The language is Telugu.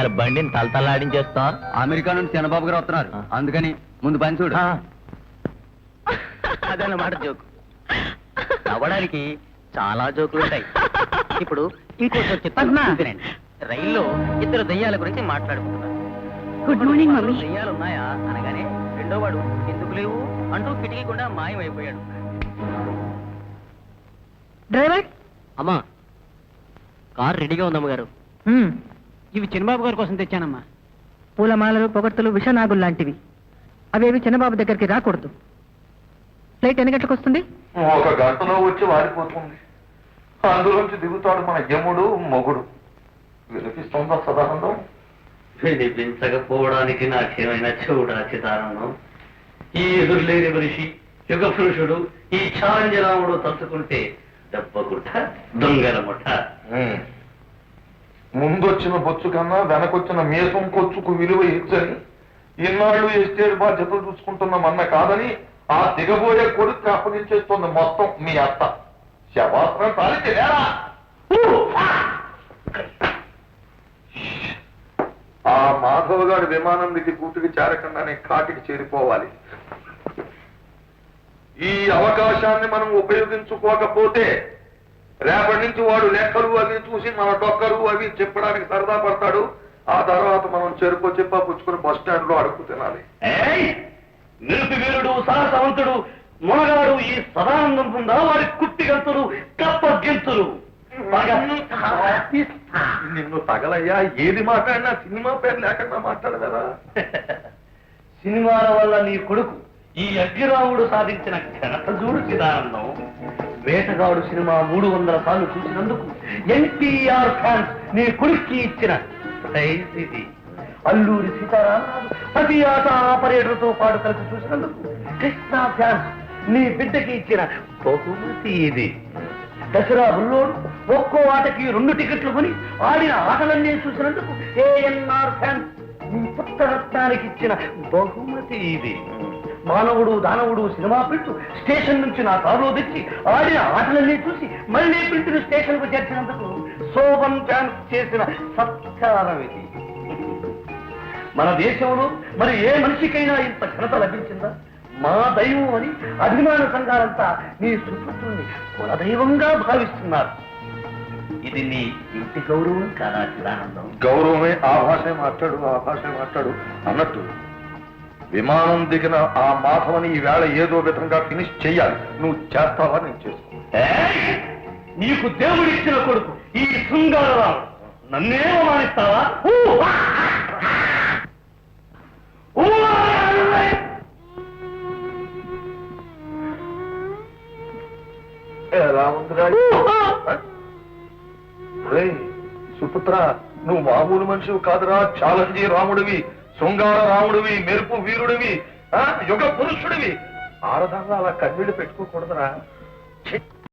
ఇవాళ బండిని తలతలాడించేస్తా అమెరికా నుండి చంద్రబాబు గారు వస్తున్నారు. అందుకని ముందు పని చూడు. అదన్నమాట జోకు. నవ్వడానికి చాలా జోకులు ఉంటాయి. ఇప్పుడు ఇంకో జోక్ చెప్తాను. రైల్లో ఇద్దరు దయ్యాల గురించి మాట్లాడుకుంటున్నారు. Good morning mummy. దయ్యాలు ఉన్నాయా అనగానే రెండో వాడు ఎందుకు లేవు అంటూ కిటికీ కూడా మాయమైపోయాడు. డ్రైవర్? అమ్మా కార్ రెడీగా ఉందమ్మ గారు ఇవి చిన్నబాబు గారి కోసం తెచ్చానమ్మా. పూలమాలలు పొగడ్తలు విషనాగులు లాంటివి. అవేవి చిన్నబాబు దగ్గరికి రాకూడదు. ఫ్లైట్ ఎన్ని గంటలకు వస్తుంది? ఒక గంటలో వచ్చి వాడిపోతుంది అందులోంచి దిగుతాడు మన యముడు మొగుడు. వినిపిస్తుందా సదానందం? వినిపించకపోవడానికి నాకేమైనా చూడా చిదానందం? ఈ ఎదురులేని మనిషి యుగ పురుషుడు ఈ ఛాంజరాముడు తలుచుకుంటే దెబ్బకుట్ట దొంగల ముఠ ముందొచ్చిన బొచ్చు కన్నా వెనకొచ్చిన మీసం కొచ్చుకు విలువ ఇచ్చని ఇన్నాళ్ళు ఎస్టేట్ బాధ్యతలు చూసుకుంటున్న కాదని ఆ దిగబోయే కొడుకు అప్పగించేస్తుంది మొత్తం మీ అత్త. శవాస్త్రం తాలితే లేరా? ఆ మాధవ గారి విమానం దిగి కూతుకి చేరకుండానే కాటికి చేరిపోవాలి. ఈ అవకాశాన్ని మనం ఉపయోగించుకోకపోతే రేపటి నుంచి వాడు లెక్కలు అవి చూసి మన డొక్కలు అవి చెప్పడానికి సరదా పడతాడు. ఆ తర్వాత మనం చెరుకు చెప్ప పుచ్చుకుని బస్ స్టాండ్లో అడుగు తినాలి. ఏయ్! నిరుపి వీరుడు సాహసవంతుడు మొనగాడు ఈ సదానందం పొందా వారి కుట్టి గంతులు కప్ప గెంతులు. నిన్ను తగలయ్యా ఏది మాట్లాడినా సినిమా పేరు లేకుండా మాట్లాడగలరా సినిమాల వల్ల నీ కొడుకు ఈ అగ్గిరాముడు సాధించిన ఘనత చూడు చిదానందం. వేటగాడు సినిమా మూడు వందల సార్లు చూసినందుకు ఎన్టీఆర్ ఫ్యాన్స్ నీ కొడుక్కి ఇచ్చిన ప్రైజ్ ఇది అల్లూరి సీతారాం ప్రతి ఆట ఆపరేటర్తో పాటు కలిసి చూసినందుకు కృష్ణ ఫ్యాన్స్ నీ బిడ్డకి ఇచ్చిన బహుమతి ఇది. దసరా బుల్లోడు ఒక్కో ఆటకి రెండు టికెట్లు కొని ఆడిన ఆటలన్నీ చూసినందుకు ఏఎన్ఆర్ ఫ్యాన్స్ నీ ఇచ్చిన బహుమతి ఇది. మానవుడు దానవుడు సినిమా ప్రింట్ స్టేషన్ నుంచి నా కారులో తెచ్చి ఆడిన ఆటలన్నీ చూసి మళ్ళీ ప్రింట్ స్టేషన్కు చేర్చినందుకు శోభన్ ఫ్యాన్స్ చేసిన సత్కారం ఇది. మన దేశంలో మరి ఏ మనిషికైనా ఇంత ఘనత లభించిందా? మా దైవం అని అభిమాన సంఘాలంతా నీ సుపుత్రుని కులదైవంగా భావిస్తున్నారు. ఇది నీ ఇంటి గౌరవం కాదా చిదానందం? గౌరవమే ఆ భాషే మాట్లాడు ఆ భాషే మాట్లాడు అన్నట్టు. విమానం దిగిన ఆ మాధవని ఈ వేళ ఏదో విధంగా ఫినిష్ చెయ్యాలి. నువ్వు చేస్తావా నేను చేసుకో. ఏయ్! నీకు దేవుడిచ్చిన కొడుకు ఈ శృంగారరావు. నన్నే అవమానిస్తావా! ఎలా ఉందిరా సుపుత్ర నువ్వు మామూలు మనిషివి కాదురా. చాలంజీ రాముడివి. శృంగార రాముడివి మెరుపు వీరుడివి ఆ, యుగ పురుషుడివి. ఆడదాన్ని అలా కన్నీళ్ళు పెట్టుకోకూడదురా.